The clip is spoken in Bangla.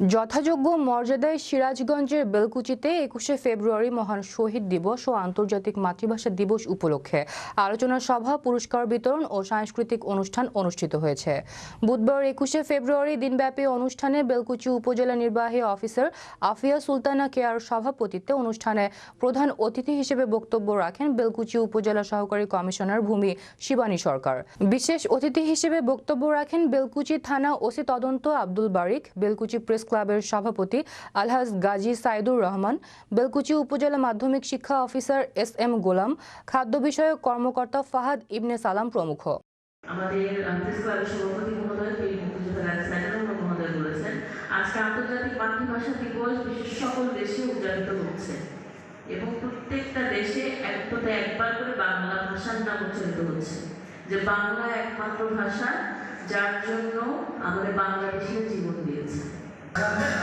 যথাযোগ্য মর্যাদায় সিরাজগঞ্জের বেলকুচিতে একুশে ফেব্রুয়ারি মহান শহীদ দিবস ও আন্তর্জাতিক মাতৃভাষা দিবস উপলক্ষে আলোচনা সভা, পুরস্কার বিতরণ ও সাংস্কৃতিক অনুষ্ঠান অনুষ্ঠিত হয়েছে। বুধবার একুশে ফেব্রুয়ারি দিনব্যাপী অনুষ্ঠানে বেলকুচি উপজেলা নির্বাহী অফিসার আফিয়া সুলতানা কেয়ার সভাপতিত্বে অনুষ্ঠানে প্রধান অতিথি হিসেবে বক্তব্য রাখেন বেলকুচি উপজেলা সহকারী কমিশনার ভূমি শিবানী সরকার। বিশেষ অতিথি হিসেবে বক্তব্য রাখেন বেলকুচি থানা ওসি তদন্ত আব্দুল বারিক, বেলকুচি প্রেস ক্লাবের সভাপতি আলহাজ গাজী সাইদুর রহমান, বেলকুচি উপজেলা মাধ্যমিক শিক্ষা অফিসার এস এম গোলাম, খাদ্য বিষয়ক কর্মকর্তা ফাহাদ ইবনে সালাম প্রমুখ। আজকে আন্তর্জাতিক মাতৃভাষা দিবস বিশ্বের সকল দেশে উদযাপিত হচ্ছে এবং প্রত্যেকটা দেশে একবার করে বাংলা ভাষার নাম উচ্চারিত হচ্ছে। যে বাংলা একমাত্র ভাষা, যার জন্য আমাদের বাংলাদেশের জীবন দিয়েছে। Amen.